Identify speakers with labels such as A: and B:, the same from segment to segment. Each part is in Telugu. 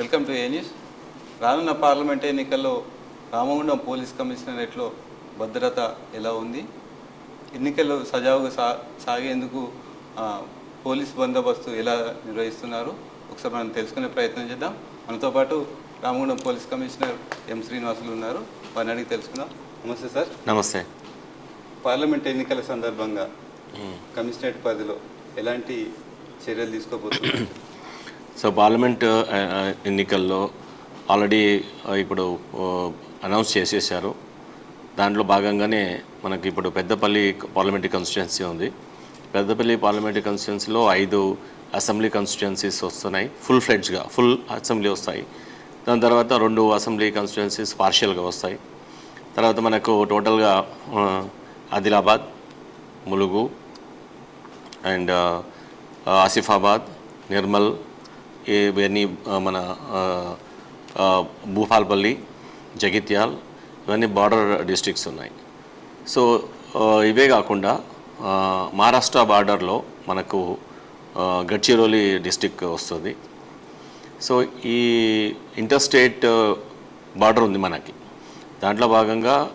A: Welcome to A news. రానున్న పార్లమెంట్ ఎన్నికల్లో రామగుండం పోలీస్ కమిషనరేట్లో భద్రత ఎలా ఉంది? ఎన్నికలు సజావుగా సా సాగేందుకు పోలీస్ బందోబస్తు ఎలా నిర్వహిస్తున్నారు? ఒకసారి మనం తెలుసుకునే ప్రయత్నం చేద్దాం. మనతో పాటు Ramagundam police commissioner M Srinivasulu ఉన్నారు. వారిని అడిగి తెలుసుకుందాం. నమస్తే సార్.
B: నమస్తే.
A: పార్లమెంట్ ఎన్నికల సందర్భంగా కమిషనరేట్ పరిధిలో ఎలాంటి చర్యలు తీసుకోబోతున్నారు?
B: సో పార్లమెంట్ ఎన్నికల్లో ఆల్రెడీ ఇప్పుడు అనౌన్స్ చేసేసారు దాంట్లో భాగంగానే మనకి ఇప్పుడు పెద్దపల్లి పార్లమెంటరీ కాన్స్టిట్యున్సీ ఉంది. పెద్దపల్లి పార్లమెంటరీ కాన్స్టిట్యున్సీలో ఐదు అసెంబ్లీ కాన్స్టిట్యున్సీస్ వస్తున్నాయి. ఫుల్ ఫ్లెడ్జ్గా ఫుల్ అసెంబ్లీ వస్తాయి. దాని తర్వాత రెండు అసెంబ్లీ కాన్స్టిట్యున్సీస్ పార్షియల్గా వస్తాయి. తర్వాత మనకు టోటల్గా ఆదిలాబాద్ ములుగు అండ్ ఆసిఫాబాద్ నిర్మల్ ఇవన్నీ మన భూపాల్పల్లి జగిత్యాల్ ఇవన్నీ బార్డర్ డిస్ట్రిక్ట్స్ ఉన్నాయి. సో ఇవే కాకుండా మహారాష్ట్ర బార్డర్లో మనకు గడ్చిరోలి డిస్టిక్ వస్తుంది. సో ఈ ఇంటర్ స్టేట్ బార్డర్ ఉంది మనకి. దాంట్లో భాగంగా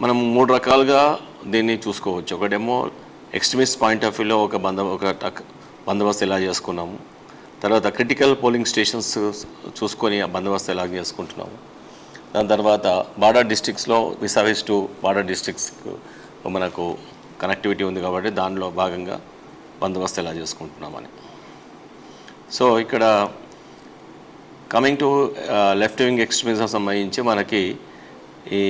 B: మనం మూడు రకాలుగా దీన్ని చూసుకోవచ్చు. ఒకటేమో ఎక్స్ట్రీమిస్ట్ పాయింట్ ఆఫ్ వ్యూలో ఒక బంద ఒక టక్- బందోబస్తు ఎలా చేసుకున్నాము. తర్వాత క్రిటికల్ పోలింగ్ స్టేషన్స్ చూసుకొని ఆ బందోబస్తు ఎలా చేసుకుంటున్నాము. దాని తర్వాత బార్డర్ డిస్ట్రిక్ట్స్లో విసావిస్ టు బార్డర్ డిస్ట్రిక్ట్స్ మనకు కనెక్టివిటీ ఉంది కాబట్టి దానిలో భాగంగా బందోబస్తు ఎలా చేసుకుంటున్నామని. సో ఇక్కడ coming to left wing extremism సంబంధించి మనకి ఈ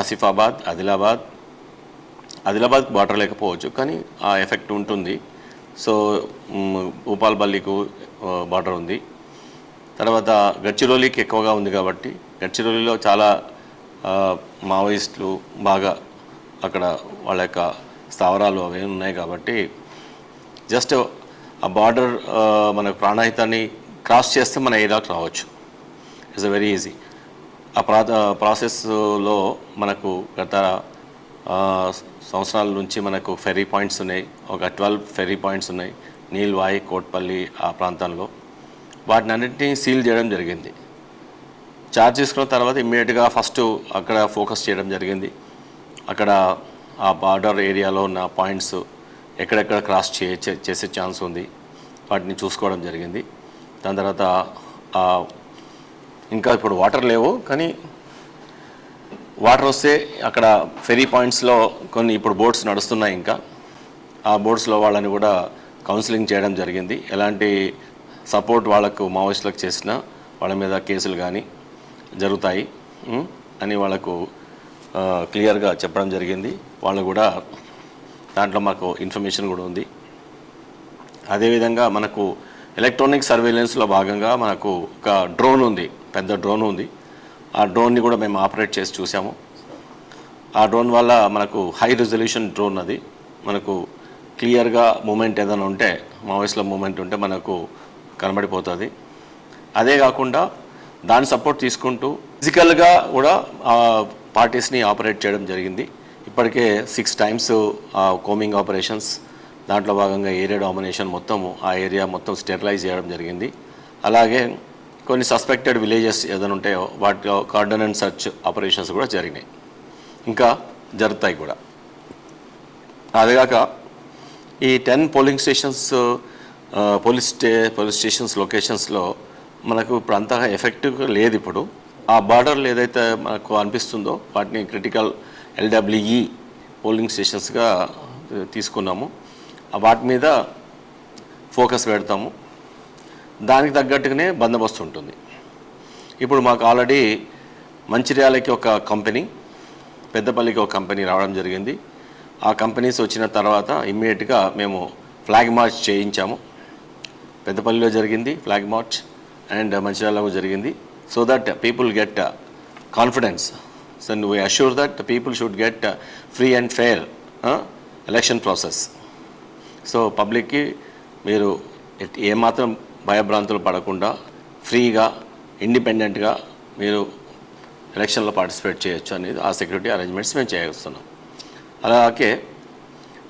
B: ఆసిఫాబాద్ ఆదిలాబాద్ ఆదిలాబాద్ బార్డర్ లేకపోవచ్చు కానీ ఆ ఎఫెక్ట్ ఉంటుంది. సో మ్, బార్డర్ ఉంది. తర్వాత గడ్చిరోలికి ఎక్కువగా ఉంది కాబట్టి గడ్చిరోలిలో చాలా మావోయిస్టులు బాగా అక్కడ వాళ్ళ యొక్క స్థావరాలు అవి ఉన్నాయి కాబట్టి జస్ట్ ఆ బార్డర్ మన ప్రాణహితాన్ని క్రాస్ చేస్తే మన ఏరియాకి రావచ్చు. ఇట్స్ వెరీ ఈజీ ఆ ప్రా ప్రాసెస్లో మనకు గత సంవత్సరాల నుంచి మనకు ఫెర్రీ పాయింట్స్ ఉన్నాయి. ఒక ట్వెల్వ్ ఫెర్రీ పాయింట్స్ ఉన్నాయి. నీల్వాయి కోట్పల్లి ఆ ప్రాంతంలో వాటిని అన్నింటినీ సీల్ చేయడం జరిగింది. చార్జ్ తీసుకున్న తర్వాత ఇమ్మీడియట్గా ఫస్ట్ అక్కడ ఫోకస్ చేయడం జరిగింది. అక్కడ ఆ బార్డర్ ఏరియాలో ఉన్న పాయింట్స్ ఎక్కడెక్కడ క్రాస్ చే చే- చేసే ఛాన్స్ ఉంది. వాటిని చూసుకోవడం జరిగింది. దాని తర్వాత ఇంకా ఇప్పుడు వాటర్ లేవు. కానీ వాటర్ వస్తే అక్కడ ఫెరీ పాయింట్స్లో కొన్ని ఇప్పుడు బోట్స్ నడుస్తున్నాయి ఇంకా. ఆ బోట్స్లో వాళ్ళని కూడా కౌన్సిలింగ్ చేయడం జరిగింది. ఎలాంటి సపోర్ట్ వాళ్ళకు మావోయిస్టులకు చేసినా వాళ్ళ మీద కేసులు కానీ జరుగుతాయి అని వాళ్ళకు క్లియర్గా చెప్పడం జరిగింది. వాళ్ళు కూడా దాంట్లో మాకు ఇన్ఫర్మేషన్ కూడా ఉంది. అదేవిధంగా మనకు ఎలక్ట్రానిక్ సర్వేలెన్స్లో భాగంగా మనకు ఒక డ్రోన్ ఉంది పెద్ద డ్రోన్ ఉంది. ఆ డ్రోన్ని కూడా మేము ఆపరేట్ చేసి చూసాము ఆ డ్రోన్ వల్ల మనకు హై రిజల్యూషన్ డ్రోన్ అది. మనకు క్లియర్గా మూమెంట్ ఏదైనా ఉంటే మావోయిస్ట్లో మూమెంట్ ఉంటే మనకు కనబడిపోతుంది. అదే కాకుండా దాని సపోర్ట్ తీసుకుంటూ ఫిజికల్గా కూడా ఆ పార్టీస్ని ఆపరేట్ చేయడం జరిగింది. ఇప్పటికే సిక్స్ టైమ్స్ కోమింగ్ ఆపరేషన్స్ దాంట్లో భాగంగా ఏరియా డామినేషన్ మొత్తము ఆ ఏరియా మొత్తం స్టెరిలైజ్ చేయడం జరిగింది. అలాగే కొన్ని సస్పెక్టెడ్ విలేజెస్ ఏదైనా ఉంటాయో వాటిలో కార్డన్ అండ్ సర్చ్ ఆపరేషన్స్ కూడా జరిగినాయి. ఇంకా జరుగుతాయి కూడా. అదేగాక ఈ ten polling stations police stay police stations లొకేషన్స్లో మనకు ఇప్పుడు అంతగా ఎఫెక్టివ్గా లేదు ఇప్పుడు. ఆ బార్డర్లు ఏదైతే మనకు అనిపిస్తుందో వాటిని క్రిటికల్ ఎల్డబ్ల్యూఈ పోలింగ్ స్టేషన్స్గా తీసుకున్నాము. వాటి మీద ఫోకస్ పెడతాము. దానికి తగ్గట్టుగానే బందోబస్తు ఉంటుంది. ఇప్పుడు మాకు ఆల్రెడీ మంచిర్యాలకి ఒక కంపెనీ పెద్దపల్లికి ఒక కంపెనీ రావడం జరిగింది. ఆ కంపెనీస్ వచ్చిన తర్వాత ఇమ్మీడియట్గా మేము ఫ్లాగ్ మార్చ్ చేయించాము. పెద్దపల్లిలో జరిగింది ఫ్లాగ్ మార్చ్ అండ్ మంచిర్యాలలో జరిగింది. So that people get confidence so we assure that people should get free and fair election process so పబ్లిక్కి మీరు ఏమాత్రం భయభ్రాంతులు పడకుండా ఫ్రీగా ఇండిపెండెంట్గా మీరు ఎలక్షన్లో పార్టిసిపేట్ చేయొచ్చు అనేది ఆ సెక్యూరిటీ అరేంజ్మెంట్స్ మేము చేస్తున్నాం. అలాగే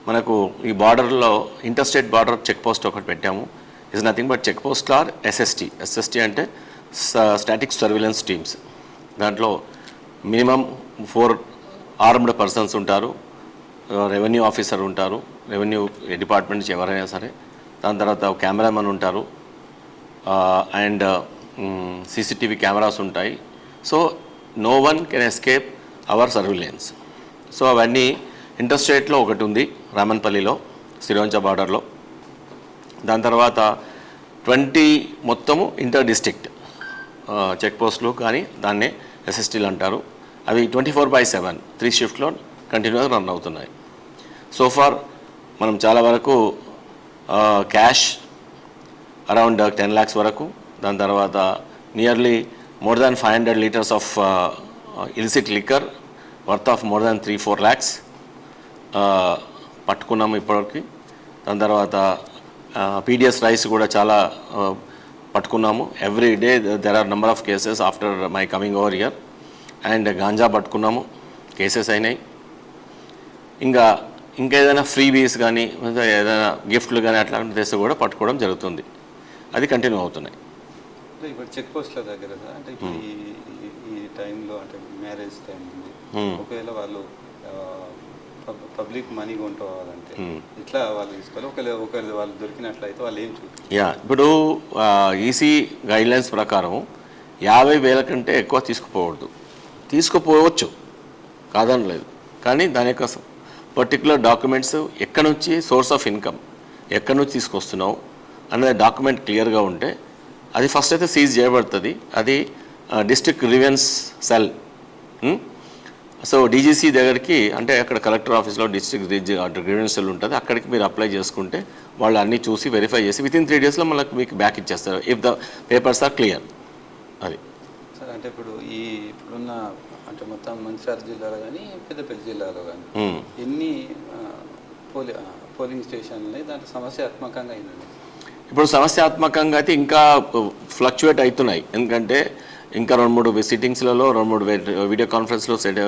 B: మనకు ఈ బార్డర్లో ఇంటర్స్టేట్ బార్డర్ చెక్ పోస్ట్ ఒకటి పెట్టాము. Is nothing but check post or SST SST అంటే స్టాటిక్ సర్విలెన్స్ టీమ్స్ దాంట్లో మినిమం ఫోర్ ఆర్మ్డ్ పర్సన్స్ ఉంటారు. రెవెన్యూ ఆఫీసర్ ఉంటారు. రెవెన్యూ డిపార్ట్మెంట్ నుంచి ఎవరైనా సరే. దాని తర్వాత కెమెరామెన్ ఉంటారు. అండ్ సీసీటీవీ కెమెరాస్ ఉంటాయి. So no one can escape our surveillance so అవన్నీ ఇంటర్స్టేట్లో ఒకటి ఉంది రామన్పల్లిలో సిరోంచ బార్డర్లో దాని తర్వాత ట్వంటీ మొత్తము ఇంటర్ డిస్ట్రిక్ట్ చెక్ పోస్టులు కానీ దాన్నే ఎస్ఎస్టీలు అంటారు. అవి twenty four by seven three షిఫ్ట్లో కంటిన్యూగా రన్ అవుతున్నాయి. సో ఫార్ మనం చాలా వరకు క్యాష్ అరౌండ్ టెన్ ల్యాక్స్ వరకు. దాని తర్వాత nearly more than five hundred litres of illicit liquor worth of more than three four lakhs పట్టుకున్నాము ఇప్పటివరకు. దాని తర్వాత పీడిఎస్ రైస్ కూడా చాలా పట్టుకున్నాము. Every day there are number of cases after my coming over year and ganja పట్టుకున్నాము. Cases అయినాయి. ఇంకా ఇంకా ఏదైనా ఫ్రీ బీస్ కానీ ఏదైనా గిఫ్ట్లు కానీ అట్లాంటి తెస్తే కూడా పట్టుకోవడం జరుగుతుంది. అది కంటిన్యూ అవుతున్నాయి.
A: ఇప్పుడు చెక్ పోస్ట్ల దగ్గర అంటే ఈ టైంలో అంటే మ్యారేజ్ టైం ఉంది. ఒకవేళ వాళ్ళు పబ్లిక్ మనీ కొంటుకోవాలంటే. ఇట్లా వాళ్ళు తీసుకోవాలి. ఒకవేళ ఒకవేళ వాళ్ళు దొరికినట్లయితే వాళ్ళు ఏం చూపి?
B: యా ఇప్పుడు ఈసీ గైడ్లైన్స్ ప్రకారం యాభై వేల కంటే ఎక్కువ తీసుకుపోవద్దు. తీసుకుపోవచ్చు కాదనలేదు. కానీ దాని యొక్క పర్టికులర్ డాక్యుమెంట్స్ ఎక్కడి నుంచి సోర్స్ ఆఫ్ ఇన్కమ్ ఎక్కడి నుంచి తీసుకొస్తున్నావు అనేది డాక్యుమెంట్ క్లియర్గా ఉంటే అది ఫస్ట్ అయితే సీజ్ చేయబడుతుంది. అది డిస్ట్రిక్ట్ రివెన్స్ సెల్ సో డీజీసీ దగ్గరికి అంటే అక్కడ కలెక్టర్ ఆఫీస్లో డిస్ట్రిక్ట్ గ్రీవెన్స్ సెల్ ఉంటుంది. అక్కడికి మీరు అప్లై చేసుకుంటే వాళ్ళు అన్నీ చూసి వెరిఫై చేసి విత్ ఇన్ త్రీ డేస్లో మళ్ళీ మీకు బ్యాక్ ఇచ్చేస్తారు if the papers are clear అది.
A: సార్ అంటే ఇప్పుడు ఈ ఇప్పుడున్న అంటే మొత్తం మంచిర్యాల జిల్లాలో కానీ పెద్దపల్లి జిల్లాలో కానీ
B: Hmm.
A: ఎన్ని పోలింగ్ స్టేషన్లు దాంట్లో సమస్యాత్మకంగా అయిందండి
B: ఇప్పుడు సమస్యాత్మకంగా అయితే ఇంకా ఫ్లక్చువేట్ అవుతున్నాయి. ఎందుకంటే ఇంకా రెండు మూడు సిట్టింగ్స్లలో రెండు మూడు వీడియో కాన్ఫరెన్స్లో సెట్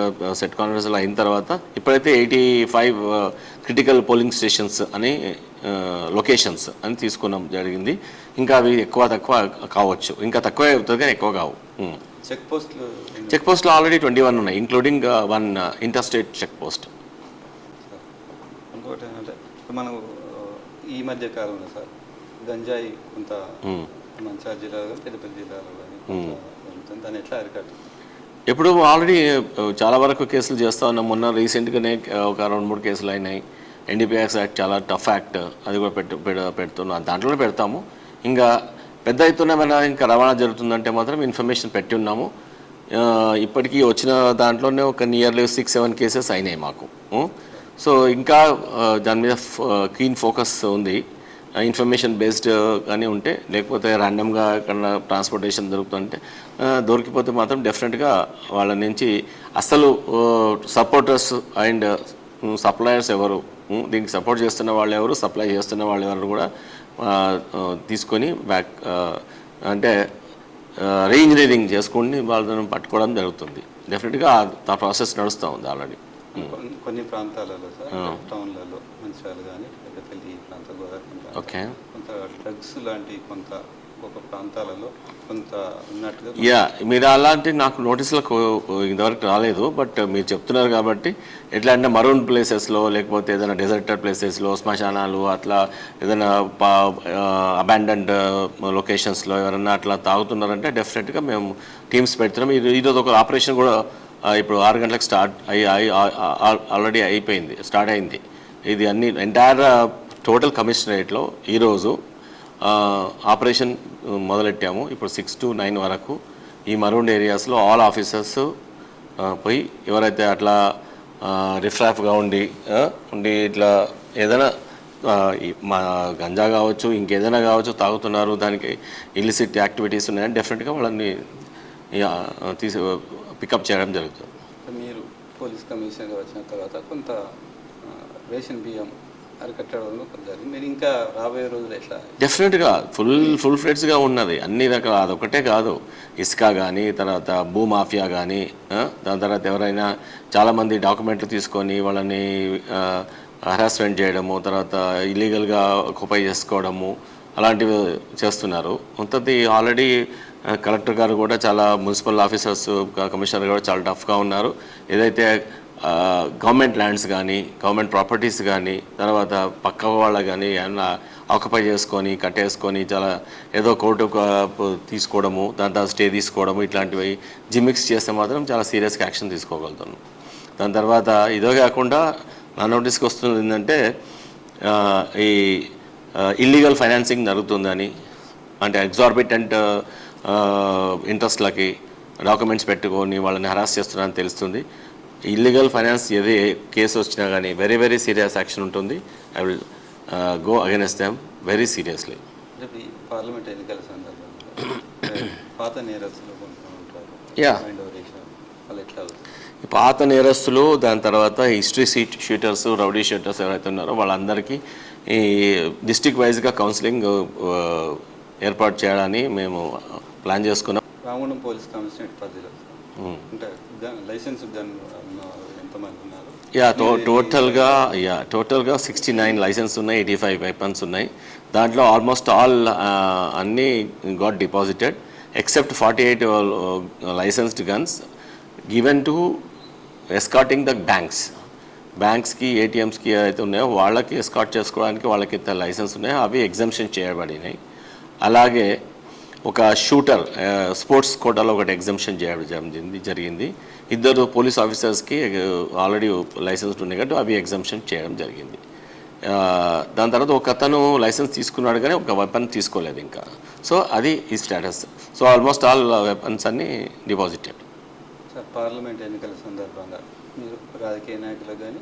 B: సెట్ కాన్ఫరెన్స్లో అయిన తర్వాత ఇప్పుడైతే eighty five critical polling stations అని లొకేషన్స్ అని తీసుకున్నాం జరిగింది. ఇంకా అవి ఎక్కువ తక్కువ కావచ్చు. ఇంకా తక్కువే అవుతుంది కానీ ఎక్కువ కావు.
A: చెక్ పోస్టులు
B: చెక్ పోస్ట్లో ఆల్రెడీ ట్వంటీ వన్ ఉన్నాయి including one inter state check post
A: ఇంకోటి ఏంటంటే మనం ఈ మధ్య కాలంలో సార్ గంజాయి కొంత. మంచిర్యాల జిల్లాలో కానీ పెద్దపల్లి జిల్లాలో కానీ దాన్ని ఎట్లా అరికట్టు
B: ఇప్పుడు ఆల్రెడీ చాలా వరకు కేసులు చేస్తా ఉన్నాం. మొన్న రీసెంట్గానే ఒక రెండు మూడు కేసులు అయినాయి. ఎన్డీపీఎక్స్ యాక్ట్ చాలా టఫ్ యాక్ట్ అది కూడా పెట్టు పెడ- పెడుతున్నాం. దాంట్లోనే పెడతాము. ఇంకా పెద్ద ఎత్తున ఏమైనా ఇంకా రవాణా జరుగుతుందంటే మాత్రం ఇన్ఫర్మేషన్ పెట్టి ఉన్నాము. ఇప్పటికీ వచ్చిన దాంట్లోనే ఒక నియర్లీ సిక్స్ సెవెన్ కేసెస్ అయినాయి మాకు. సో ఇంకా దాని మీద క్లీన్ ఫోకస్ ఉంది. ఇన్ఫర్మేషన్ బేస్డ్ కానీ ఉంటే లేకపోతే ర్యాండమ్గా ఎక్కడ ట్రాన్స్పోర్టేషన్ దొరుకుతుంటే దొరికిపోతే మాత్రం డెఫినెట్గా వాళ్ళ నుంచి అసలు సపోర్టర్స్ అండ్ సప్లయర్స్ ఎవరు దీనికి సపోర్ట్ చేస్తున్న వాళ్ళు ఎవరు సప్లై చేస్తున్న వాళ్ళు ఎవరు కూడా తీసుకొని బ్యాక్ అంటే రీఇంజనీరింగ్ చేసుకుని వాళ్ళని పట్టుకోవడం జరుగుతుంది. డెఫినెట్గా ఆ ప్రాసెస్ నడుస్తూ ఉంది ఆల్రెడీ
A: కొన్ని- ప్రాంతాలలో సార్ టౌన్లలో మంచిర్యాల కానీ పెద్దపల్లి ఈ ప్రాంత గోదావరి
B: ఓకే.
A: కొంత డ్రగ్స్ లాంటి కొంత ఒక ప్రాంతాలలో కొంత ఉన్నట్టుగా
B: యా మీరు అలాంటి నాకు నోటీసులకు ఇంతవరకు రాలేదు బట్ మీరు చెప్తున్నారు కాబట్టి ఎట్లా అంటే మరూన్ ప్లేసెస్లో లేకపోతే ఏదైనా డెజర్టెడ్ ప్లేసెస్లో శ్మశానాలు అట్లా ఏదైనా అబాండెండ్ లొకేషన్స్లో ఎవరైనా అట్లా తాగుతున్నారంటే డెఫినెట్గా మేము టీమ్స్ పెడుతున్నాం. ఈరోజు ఒక ఆపరేషన్ కూడా ఇప్పుడు ఆరు గంటలకు స్టార్ట్ అయ్యి ఆల్రెడీ అయిపోయింది స్టార్ట్ అయింది. ఇది అన్ని ఎంటైర్ టోటల్ కమిషనరేట్లో ఈరోజు ఆపరేషన్ మొదలెట్టాము. ఇప్పుడు సిక్స్ టు నైన్ వరకు ఈ మరూండ్ ఏరియాస్లో ఆల్ ఆఫీసర్స్ పోయి ఎవరైతే అట్లా రిఫ్రాఫ్గా ఉండి ఉండి ఇట్లా ఏదైనా మా గంజా కావచ్చు ఇంకేదైనా కావచ్చు తాగుతున్నారు దానికి ఇల్లిసిట్ యాక్టివిటీస్ ఉన్నాయని డెఫినెట్గా వాళ్ళని తీసి పికప్ చేయడం జరుగుతుంది.
A: మీరు పోలీస్ కమిషనర్గా వచ్చిన తర్వాత కొంత రేషన్ బియ్యం అరికట్టడంలో కొంత మీరు ఇంకా రాబోయే రోజులు ఎట్లా?
B: డెఫినెట్గా ఫుల్ ఫుల్ ఫ్లెడ్స్గా ఉన్నది. అన్ని రకాల అదొకటే కాదు. ఇసుక కానీ తర్వాత భూమాఫియా కానీ దాని తర్వాత ఎవరైనా చాలామంది డాక్యుమెంట్లు తీసుకొని వాళ్ళని హరాస్మెంట్ చేయడము తర్వాత ఇల్లీగల్గా ఆక్యుపై చేసుకోవడము అలాంటివి చేస్తున్నారు. అంతది ఆల్రెడీ కలెక్టర్ గారు కూడా చాలా మున్సిపల్ ఆఫీసర్స్ కమిషనర్ కూడా చాలా టఫ్గా ఉన్నారు. ఏదైతే గవర్నమెంట్ ల్యాండ్స్ కానీ గవర్నమెంట్ ప్రాపర్టీస్ కానీ తర్వాత పక్క వాళ్ళ కానీ ఏమన్నా ఆక్యుపై చేసుకొని కట్టేసుకొని చాలా ఏదో కోర్టు తీసుకోవడము దాని తర్వాత స్టే తీసుకోవడము ఇట్లాంటివి జిమిక్స్ చేస్తే మాత్రం చాలా సీరియస్గా యాక్షన్ తీసుకోగలుగుతాను దాని తర్వాత ఇదో కాకుండా నా నోటీస్కి వస్తుంది ఏంటంటే ఈ ఇల్లీగల్ ఫైనాన్సింగ్ జరుగుతుందని అంటే ఎగ్జార్బిటెంట్ ఇంట్రెస్ట్లకి డాక్యుమెంట్స్ పెట్టుకొని వాళ్ళని హరాస్ చేస్తున్నారని తెలుస్తుంది. ఇల్లీగల్ ఫైనాన్స్ ఏది కేసు వచ్చినా కానీ వెరీ వెరీ సీరియస్ యాక్షన్ ఉంటుంది. I will go against them very seriously
A: parliament ఎన్నికల పాత
B: ఈ పాత నేరస్తులు దాని తర్వాత history sheet shooters rowdy shooters ఎవరైతే ఉన్నారో వాళ్ళందరికీ ఈ డిస్టిక్ వైజ్గా కౌన్సిలింగ్ ఏర్పాటు చేయాలని మేము ప్లాన్ చేసుకున్నాం.
A: రామగుండం పోలీస్ కమిషనరేట్ పరిధిలో. అంటే లైసెన్స్ ఎంతమంది ఉన్నారు?
B: యా టో టోటల్గా యా టోటల్గా సిక్స్టీ నైన్ లైసెన్స్ ఉన్నాయి ఎయిటీ ఫైవ్ వెపన్స్ ఉన్నాయి. దాంట్లో ఆల్మోస్ట్ ఆల్ అన్నీ got deposited except forty eight licensed guns given to escorting the banks బ్యాంక్స్కి ఏటీఎమ్స్కి ఏదైతే ఉన్నాయో వాళ్ళకి ఎస్కాట్ చేసుకోవడానికి వాళ్ళకి లైసెన్స్ ఉన్నాయో అవి ఎగ్జామ్షన్ చేయబడినాయి. అలాగే ఒక షూటర్ స్పోర్ట్స్ కోటాలో ఒకటి ఎగ్జామ్షన్ చేయడం జరిగింది జరిగింది. ఇద్దరు పోలీస్ ఆఫీసర్స్కి ఆల్రెడీ లైసెన్స్ ఉన్నాయి కాబట్టి అవి ఎగ్జామ్షన్ చేయడం జరిగింది. దాని తర్వాత ఒక అతను లైసెన్స్ తీసుకున్నాడు కానీ ఒక వెపన్ తీసుకోలేదు ఇంకా. సో అది ఈ status. So almost all weapons అన్నీ డిపాజిటెడ్.
A: సార్ పార్లమెంట్ ఎన్నికల సందర్భంగా మీరు రాజకీయ నాయకులకు కానీ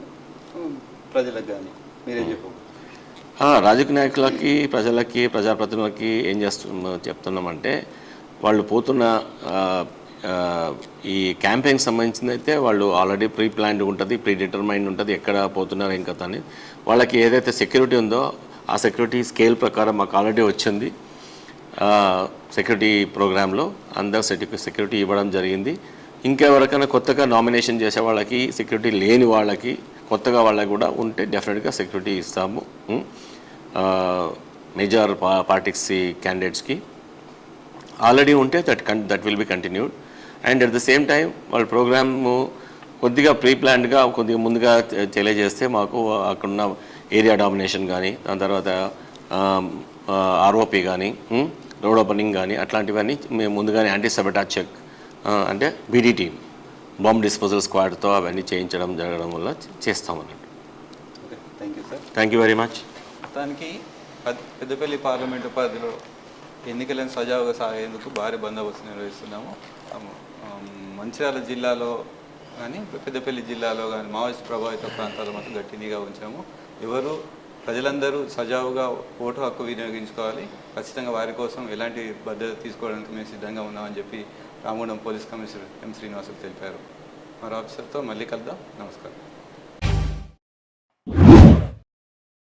A: ప్రజలకు కానీ మీరేం చెప్పు
B: ఆ, రాజకీయ నాయకులకి ప్రజలకి ప్రజాప్రతినిధులకి ఏం చేస్తు చెప్తున్నామంటే వాళ్ళు పోతున్న ఈ క్యాంపెయిన్ సంబంధించింది అయితే వాళ్ళు ఆల్రెడీ ప్రీ ప్లాన్డ్ ఉంటుంది ప్రీ డిటర్మైండ్ ఉంటుంది ఎక్కడ పోతున్నారు ఇంకా అని. వాళ్ళకి ఏదైతే సెక్యూరిటీ ఉందో ఆ సెక్యూరిటీ స్కేల్ ప్రకారం మాకు ఆల్రెడీ వచ్చింది. సెక్యూరిటీ ప్రోగ్రాంలో అందరు సెక్యూరిటీ ఇవ్వడం జరిగింది. ఇంకెవరికైనా కొత్తగా నామినేషన్ చేసే వాళ్ళకి సెక్యూరిటీ లేని వాళ్ళకి కొత్తగా వాళ్ళకి కూడా ఉంటే డెఫినెట్గా సెక్యూరిటీ ఇస్తాము. మేజర్ పార్టీస్ క్యాండిడేట్స్కి ఆల్రెడీ ఉంటే that can that will be continued and at the same time వాళ్ళ ప్రోగ్రాము కొద్దిగా ప్రీ ప్లాన్డ్గా కొద్దిగా ముందుగా తెలియజేస్తే మాకు అక్కడున్న ఏరియా డామినేషన్ కానీ దాని తర్వాత ఆర్ఓపి కానీ రోడ్ ఓపెనింగ్ కానీ అట్లాంటివన్నీ మేము ముందుగానే యాంటీ సబటాజ్ చెక్ అంటే బీడీ టీమ్ బాంబ్ డిస్పోజల్ స్క్వాడ్తో అవన్నీ చేయించడం జరగడం వల్ల చేస్తామన్నట్టు.
A: Okay thank you sir.
B: Thank you very much.
A: మొత్తానికి పద్- పెద్దపల్లి పార్లమెంటు పరిధిలో ఎన్నికలను సజావుగా సాగేందుకు భారీ బందోబస్తు నిర్వహిస్తున్నాము. మంచిర్యాల జిల్లాలో కానీ పెద్దపల్లి జిల్లాలో కానీ మావోయిస్ట్ ప్రభావిత ప్రాంతాల్లో మాత్రం గట్టి నిఘా ఉంచాము. ఎవరు ప్రజలందరూ సజావుగా ఓటు హక్కు వినియోగించుకోవాలి. ఖచ్చితంగా వారి కోసం ఎలాంటి భద్రత తీసుకోవడానికి మేము సిద్ధంగా ఉన్నామని చెప్పి Ramagundam police commissioner M Srinivasulu తెలిపారు. మరో ఆఫీసర్తో మళ్ళీ కలుద్దాం. నమస్కారం.